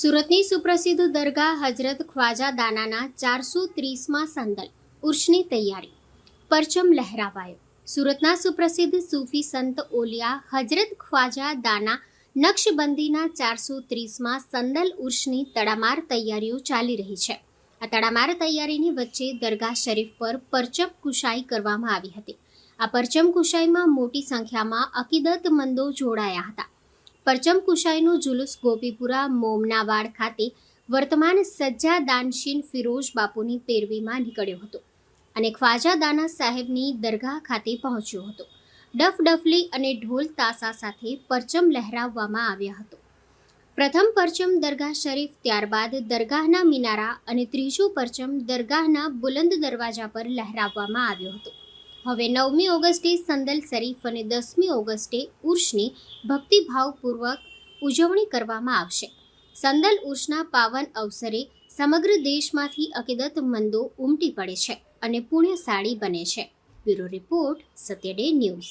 સુરતની સુપ્રસિદ્ધ દરગાહ હજરત ખ્વાજા દાનાના ચારસો ત્રીસમાં સંદલ ઉર્ષની તૈયારી. પરચમ લહેરાવાયો. સુરતના સુપ્રસિદ્ધ સૂફી સંત ઓલિયા હજરત ખ્વાજા દાના નક્શબંધીના ચારસો ત્રીસમાં સંદલ ઉર્ષની તડામાર તૈયારીઓ ચાલી રહી છે. આ તડામાર તૈયારીની વચ્ચે દરગાહ શરીફ પર પરચમ કુશાઈ કરવામાં આવી હતી. આ પરચમ કુશાઈમાં મોટી સંખ્યામાં અકીદતમંદો જોડાયા હતા. પરચમ કુશાઈનું જુલુસ ગોપીપુરા મોમનાવાડ ખાતે વર્તમાન સજ્જા દાનશીન ફિરોઝ બાપુની પેરવીમાં નીકળ્યો હતો અને ખ્વાજા દાના સાહેબની દરગાહ ખાતે પહોંચ્યો હતો. ડફ ડફલી અને ઢોલ તાસા સાથે પરચમ લહેરાવવામાં આવ્યા હતો. પ્રથમ પરચમ દરગાહ શરીફ, ત્યારબાદ દરગાહના મિનારા અને ત્રીજું પરચમ દરગાહના બુલંદ દરવાજા પર લહેરાવવામાં આવ્યો હતો. હવે નવમી ઓગસ્ટે સંદલ શરીફ અને દસમી ઓગસ્ટે ઉર્ષની ભક્તિભાવપૂર્વક ઉજવણી કરવામાં આવશે. સંદલ ઉર્ષના પાવન અવસરે સમગ્ર દેશમાંથી અકીદતમંદો ઉમટી પડે છે અને પુણ્યશાળી બને છે. Bureau report, Satyaday news.